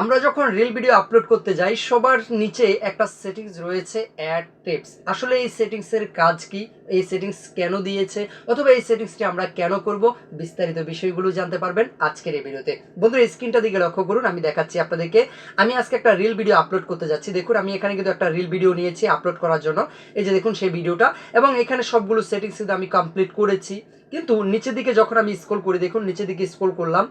আমরা যখন reel video upload করতে যাই, সবার নিচে একটা সেটিংস রয়েছে অ্যাড টিপস আসলে এই সেটিংসের কাজ কি? এই সেটিংস কেন দিয়েছে? অথবা এই সেটিংসটি আমরা কেন করব? বিস্তারিত বিষয়গুলো জানতে পারবেন আজকের এই ভিডিওতে বন্ধুরা স্ক্রিনটা দিকে লক্ষ্য করুন, আমি দেখাচ্ছি আপনাদেরকে। আমি আজকে একটা রিল ভিডিও আপলোড করতে যাচ্ছি। দেখুন, আমি এখানে কিন্তু একটা রিল ভিডিও নিয়েছি আপলোড করার জন্য। এই যে দেখুন সেই ভিডিওটা এবং এখানে সবগুলো সেটিংস কিন্তু আমি কমপ্লিট করেছি। কিন্তু নিচের দিকে যখন আমি স্ক্রল করি, দেখুন, নিচের দিকে স্ক্রল করলাম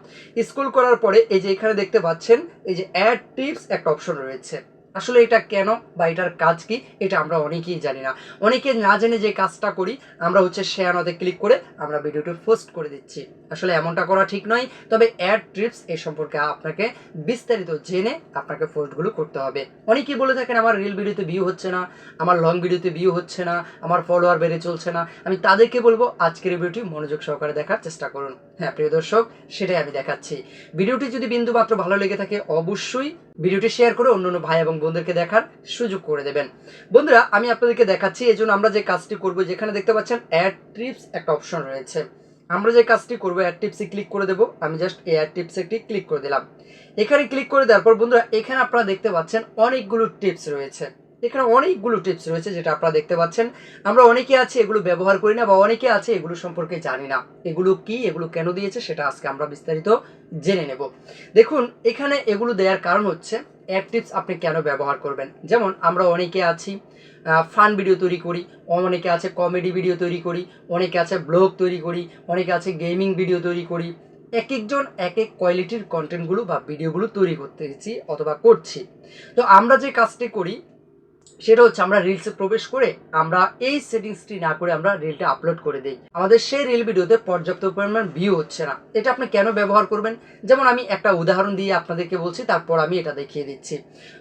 স্ক্রল করার পরে এই যে এখানে দেখতে পাচ্ছেন, এই যে অ্যাড টিপস একটা অপশন রয়েছে। আসলে এটা কেন বা এটার কাজ কি, এটা আমরা অনেকেই জানি না। অনেকে না জেনে যে কাজটা করি, আমরা হচ্ছে শেয়ার নতে ক্লিক করে আমরা ভিডিওটি পোস্ট করে দিচ্ছি। আসলে এমনটা করা ঠিক নয়, তবে অ্যাড ট্রিপস এই সম্পর্কে আপনাকে বিস্তারিত জেনে আপনাকে পোস্টগুলো করতে হবে। অনেকেই বলে থাকেন, আমার রিল ভিডিওতে ভিউ হচ্ছে না, আমার লং ভিডিওতে ভিউ হচ্ছে না, আমার ফলোয়ার বেড়ে চলছে না। আমি তাদেরকে বলব, আজকের ভিডিওটি মনোযোগ সহকারে দেখার চেষ্টা করুন। হ্যাঁ প্রিয় দর্শক, সেটাই আমি দেখাচ্ছি। ভিডিওটি যদি বিন্দু মাত্র ভালো লেগে থাকে, অবশ্যই ভিডিওটি শেয়ার করে অন্য অন্য ভাই এবং বোনদেরকে দেখার সুযোগ করে দেবেন। বন্ধুরা, আমি আপনাদেরকে দেখাচ্ছি এই জন্য আমরা যে কাজটি করব, যেখানে দেখতে পাচ্ছেন অ্যাড ট্রিপস একটা অপশন রয়েছে। আমরা যে কাজটি করব অ্যাড টিপসে ক্লিক করে দেবো। আমি জাস্ট এই অ্যাড টিপসে একটি ক্লিক করে দিলাম। এখানে ক্লিক করে দেওয়ার পর, বন্ধুরা, এখানে আপনারা দেখতে পাচ্ছেন অনেকগুলো টিপস রয়েছে। এখানে অনেকগুলো টিপস রয়েছে, যেটা আপনারা দেখতে পাচ্ছেন। আমরা অনেকে আছে, এগুলো ব্যবহার করি না, বা অনেকে আছে, এগুলো সম্পর্কে জানি না। এগুলো কি, এগুলো কেন দিয়েছে, সেটা আজকে আমরা বিস্তারিত জেনে নেব। দেখুন, এখানে এগুলো দেওয়ার কারণ হচ্ছে অ্যাড টিপস আপনি কেন ব্যবহার করবেন? যেমন, আমরা অনেকে আছি ফান ভিডিও তৈরি করি, অনেকে আছে কমেডি ভিডিও তৈরি করি, অনেকে আছে ব্লগ তৈরি করি, অনেকে আছে গেমিং ভিডিও তৈরি করি। এক একজন এক এক কোয়ালিটির কন্টেন্টগুলো বা ভিডিওগুলো তৈরি করতেছি অথবা করছি। তো আমরা যে কাজটি করি সেটা হচ্ছে আমরা রিলসে প্রবেশ করে আমরা এই সেটিংসটি না করে আমরা রিলটা আপলোড করে দিই। আমাদের সেই রিল ভিডিওতে পর্যাপ্ত পরিমাণ ভিউ হচ্ছে না। এটা আপনি কেন ব্যবহার করবেন? যেমন আমি একটা উদাহরণ দিয়ে আপনাদেরকে বলছি, তারপর আমি এটা দেখিয়ে দিচ্ছি।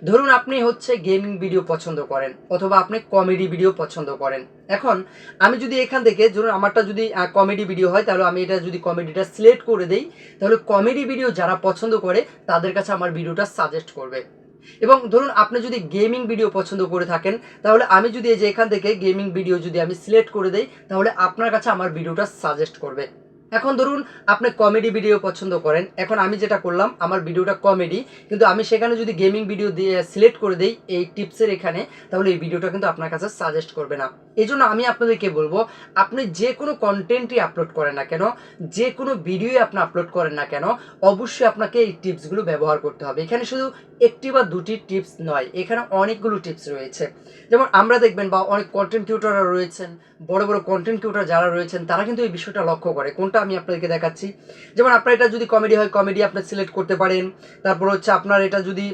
ধরুন আপনি হচ্ছে গেমিং ভিডিও পছন্দ করেন, অথবা আপনি কমেডি ভিডিও পছন্দ করেন। এখন আমি যদি এখান থেকে, ধরুন আমারটা যদি কমেডি ভিডিও হয়, তাহলে আমি এটা যদি কমেডিটা সিলেক্ট করে দেই, তাহলে কমেডি ভিডিও যারা পছন্দ করে, তাদের কাছে আমার ভিডিওটা সাজেস্ট করবে। এবং ধরুন আপনি যদি গেমিং ভিডিও পছন্দ করে থাকেন, তাহলে আমি যদি এই যে এখান থেকে গেমিং ভিডিও যদি আমি সিলেক্ট করে দেই, তাহলে আপনার কাছে আমার ভিডিওটা সাজেস্ট করবে। এখন ধরুন আপনি কমেডি ভিডিও পছন্দ করেন। এখন আমি যেটা করলাম, আমার ভিডিওটা কমেডি কিন্তু আমি সেখানে যদি গেমিং ভিডিও দিয়ে সিলেক্ট করে দিই এই টিপসের এখানে, তাহলে এই ভিডিওটা কিন্তু আপনার কাছে সাজেস্ট করবে না। এই জন্য আমি আপনাদেরকে বলব, আপনি যে কোনো কন্টেন্টই আপলোড করেন না কেন, যে কোনো ভিডিওই আপনি আপলোড করেন না কেন, অবশ্যই আপনাকে এই টিপসগুলো ব্যবহার করতে হবে। এখানে শুধু একটি বা দুটি টিপস নয়, এখানে অনেকগুলো টিপস রয়েছে। যেমন আমরা দেখবেন বা অনেক কন্টেন্ট ক্রিয়েটররা রয়েছেন, বড় বড় কন্টেন্ট ক্রিয়েটর যারা রয়েছেন, তারা কিন্তু এই বিষয়টা লক্ষ্য করে, কোনটা আমি আপনাদেরকে দেখাচ্ছি। যেমন আপনার এটা যদি কমেডি হয় কমেডি আপনি সিলেক্ট করতে পারেন। তারপর হচ্ছে আপনার এটা যদি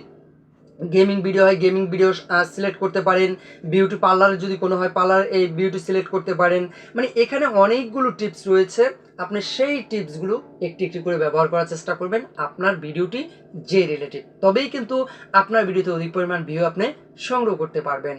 গেমিং ভিডিও হয় গেমিং ভিডিও সিলেক্ট করতে পারেন। বিউটি পার্লার যদি কোনো হয় পার্লার এই বিউটি সিলেক্ট করতে পারেন। মানে এখানে অনেকগুলো টিপস রয়েছে। আপনি সেই টিপসগুলো একটি একটি করে ব্যবহার করার চেষ্টা করবেন। আপনার ভিডিওটি যে রিলেটিভ তবেই কিন্তু আপনার ভিডিওতে অধিক পরিমাণ ভিউ আপনি সংগ্রহ করতে পারবেন।